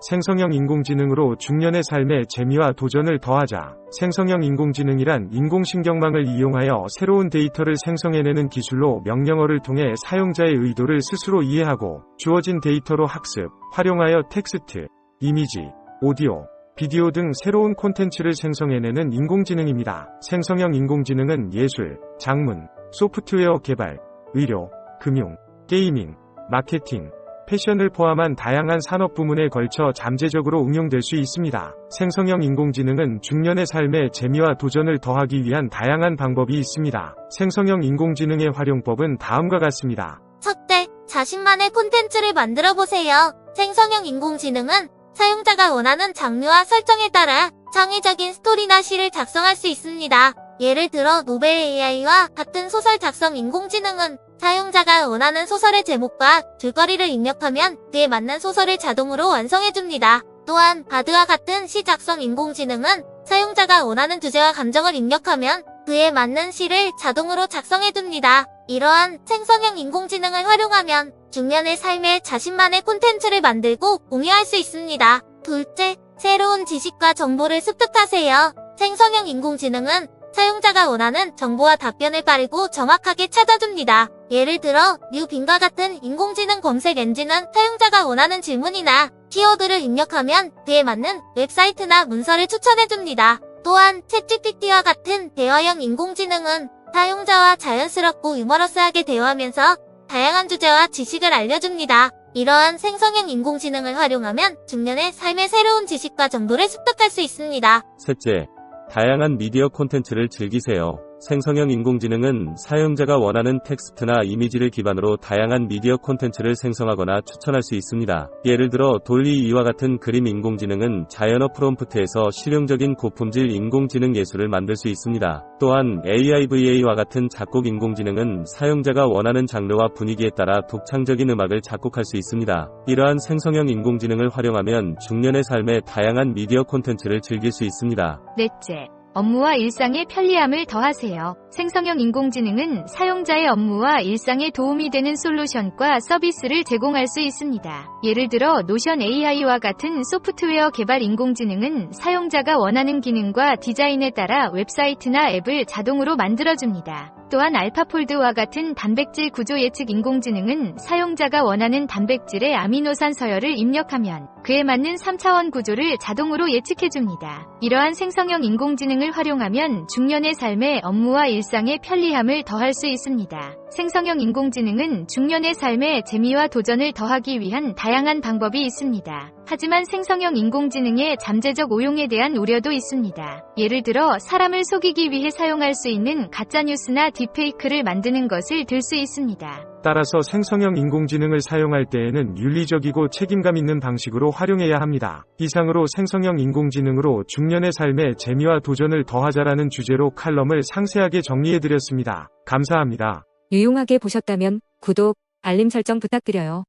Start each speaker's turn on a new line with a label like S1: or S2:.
S1: 생성형 인공지능으로 중년의 삶에 재미와 도전을 더하자. 생성형 인공지능이란 인공신경망을 이용하여 새로운 데이터를 생성해내는 기술로 명령어를 통해 사용자의 의도를 스스로 이해하고 주어진 데이터로 학습, 활용하여 텍스트, 이미지, 오디오, 비디오 등 새로운 콘텐츠를 생성해내는 인공지능입니다. 생성형 인공지능은 예술, 장문, 소프트웨어 개발, 의료, 금융, 게이밍, 마케팅, 패션을 포함한 다양한 산업 부문에 걸쳐 잠재적으로 응용될 수 있습니다. 생성형 인공지능은 중년의 삶에 재미와 도전을 더하기 위한 다양한 방법이 있습니다. 생성형 인공지능의 활용법은 다음과 같습니다.
S2: 첫째, 자신만의 콘텐츠를 만들어 보세요. 생성형 인공지능은 사용자가 원하는 장르와 설정에 따라 창의적인 스토리나 시를 작성할 수 있습니다. 예를 들어 노벨 AI와 같은 소설 작성 인공지능은 사용자가 원하는 소설의 제목과 줄거리를 입력하면 그에 맞는 소설을 자동으로 완성해줍니다. 또한 바드와 같은 시 작성 인공지능은 사용자가 원하는 주제와 감정을 입력하면 그에 맞는 시를 자동으로 작성해줍니다. 이러한 생성형 인공지능을 활용하면 중년의 삶에 자신만의 콘텐츠를 만들고 공유할 수 있습니다. 둘째, 새로운 지식과 정보를 습득하세요. 생성형 인공지능은 사용자가 원하는 정보와 답변을 빠르고 정확하게 찾아줍니다. 예를 들어 뉴빈과 같은 인공지능 검색 엔진은 사용자가 원하는 질문이나 키워드를 입력하면 그에 맞는 웹사이트나 문서를 추천해줍니다. 또한 챗GPT와 같은 대화형 인공지능은 사용자와 자연스럽고 유머러스하게 대화하면서 다양한 주제와 지식을 알려줍니다. 이러한 생성형 인공지능을 활용하면 중년의 삶의 새로운 지식과 정보를 습득할 수 있습니다.
S3: 셋째, 다양한 미디어 콘텐츠를 즐기세요. 생성형 인공지능은 사용자가 원하는 텍스트나 이미지를 기반으로 다양한 미디어 콘텐츠를 생성하거나 추천할 수 있습니다. 예를 들어 돌리 이와 같은 그림 인공지능은 자연어 프롬프트에서 실용적인 고품질 인공지능 예술을 만들 수 있습니다. 또한 AIVA와 같은 작곡 인공지능은 사용자가 원하는 장르와 분위기에 따라 독창적인 음악을 작곡할 수 있습니다. 이러한 생성형 인공지능을 활용하면 중년의 삶에 다양한 미디어 콘텐츠를 즐길 수 있습니다.
S4: 넷째, 업무와 일상의 편리함을 더하세요. 생성형 인공지능은 사용자의 업무와 일상에 도움이 되는 솔루션과 서비스를 제공할 수 있습니다. 예를 들어 노션 AI와 같은 소프트웨어 개발 인공지능은 사용자가 원하는 기능과 디자인에 따라 웹사이트나 앱을 자동으로 만들어줍니다. 또한 알파폴드와 같은 단백질 구조 예측 인공지능은 사용자가 원하는 단백질의 아미노산 서열을 입력하면 그에 맞는 3차원 구조를 자동으로 예측해줍니다. 이러한 생성형 인공지능을 활용하면 중년의 삶에 업무와 일상의 편리함을 더할 수 있습니다. 생성형 인공지능은 중년의 삶에 재미와 도전을 더하기 위한 다양한 방법이 있습니다. 하지만 생성형 인공지능의 잠재적 오용에 대한 우려도 있습니다. 예를 들어 사람을 속이기 위해 사용할 수 있는 가짜뉴스나 딥페이크를 만드는 것을 들 수 있습니다.
S1: 따라서 생성형 인공지능을 사용할 때에는 윤리적이고 책임감 있는 방식으로 활용해야 합니다. 이상으로 생성형 인공지능으로 중년의 삶에 재미와 도전을 더하자라는 주제로 칼럼을 상세하게 정리해드렸습니다. 감사합니다.
S5: 유용하게 보셨다면 구독, 알림 설정 부탁드려요.